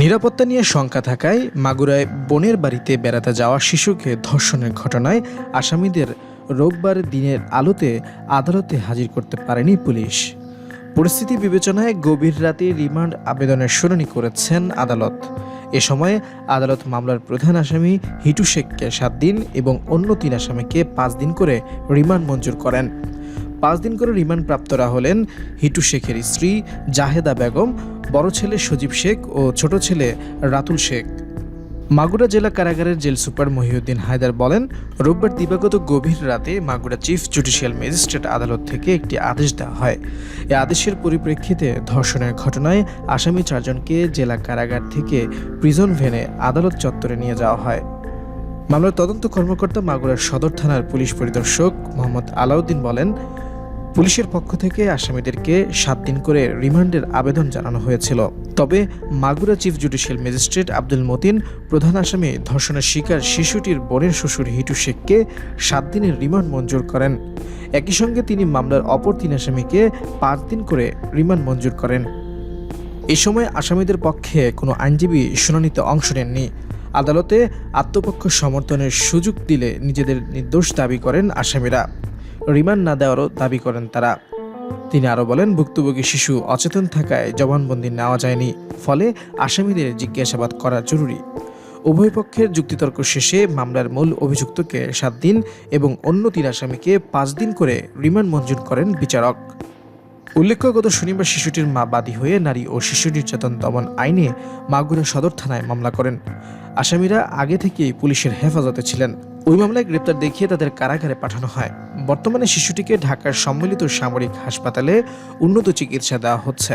নিরাপত্তা নিয়ে শঙ্কা থাকায় মাগুরায় বোনের বাড়িতে বেড়াতে যাওয়া শিশুকে ধর্ষণের ঘটনায় আসামিদের রোববার দিনের আলোতে আদালতে হাজির করতে পারেনি পুলিশ। পরিস্থিতি বিবেচনায় গভীর রাতে রিমান্ড আবেদনের শুনানি করেছেন আদালত। এ সময় আদালত মামলার প্রধান আসামি হিটু শেখকে সাত দিন এবং অন্য তিন আসামিকে পাঁচ দিন করে রিমান্ড মঞ্জুর করেন। পাঁচ দিন করে রিমান্ড প্রাপ্তরা হলেন হিটু শেখের স্ত্রী জাহেদা বেগম, বড় ছেলে সজীব শেখ ও ছোট ছেলে রাতুল শেখ। মাগুরা জেলা কারাগারের জেল সুপার মহিউদ্দিন হায়দার বলেন, রোববার দিবাগত গভীর রাতে মাগুরা চিফ জুডিশিয়াল ম্যাজিস্ট্রেট আদালত থেকে একটি আদেশ দেওয়া হয়। এই আদেশের পরিপ্রেক্ষিতে ধর্ষণের ঘটনায় আসামি চারজনকে জেলা কারাগার থেকে প্রিজন ভ্যানে আদালত চত্বরে নিয়ে যাওয়া হয়। মামলার তদন্ত কর্মকর্তা মাগুরার সদর থানার পুলিশ পরিদর্শক মোহাম্মদ আলাউদ্দিন বলেন পুলিশের পক্ষ থেকে আসামিদেরকে সাত দিন করে রিমান্ডের আবেদন জানানো হয়েছিল। তবে Magura chief judicial magistrate Abdul Matin, প্রধান আসামি ধর্ষণের শিকার শিশুটির বোনের শ্বশুর হিটু শেখকে সাত দিনের রিমান্ড মঞ্জুর করেন। একই সঙ্গে তিনি মামলার অপর তিন আসামিকে পাঁচ দিন করে রিমান্ড মঞ্জুর করেন। এ সময় আসামিদের পক্ষে কোনো আইনজীবী শুনানিতে অংশ নেননি। আদালতে আত্মপক্ষ সমর্থনের সুযোগ দিলে নিজেদের নির্দোষ দাবি করেন আসামিরা। রিমান্ড না দেওয়ারও দাবি করেন তারা। তিনি আরও বলেন, ভুক্তভোগী শিশু অচেতন থাকায় জবানবন্দি নেওয়া যায়নি, ফলে আসামিদের জিজ্ঞাসাবাদ করা জরুরি। উভয় পক্ষের যুক্তিতর্ক শেষে মামলার মূল অভিযুক্তকে সাত দিন এবং অন্য তিন আসামিকে পাঁচ দিন করে রিমান্ড মঞ্জুর করেন বিচারক। উল্লেখ্য, গত শনিবার শিশুটির মা বাদী হয়ে নারী ও শিশু নির্যাতন দমন আইনে মাগুরা সদর থানায় মামলা করেন। আসামিরা আগে থেকেই পুলিশের হেফাজতে ছিলেন। ওই মামলায় গ্রেপ্তার দেখিয়ে তাদের কারাগারে পাঠানো হয়। বর্তমানে শিশুটিকে ঢাকার সম্মিলিত সামরিক হাসপাতালে উন্নত চিকিৎসা দেওয়া হচ্ছে।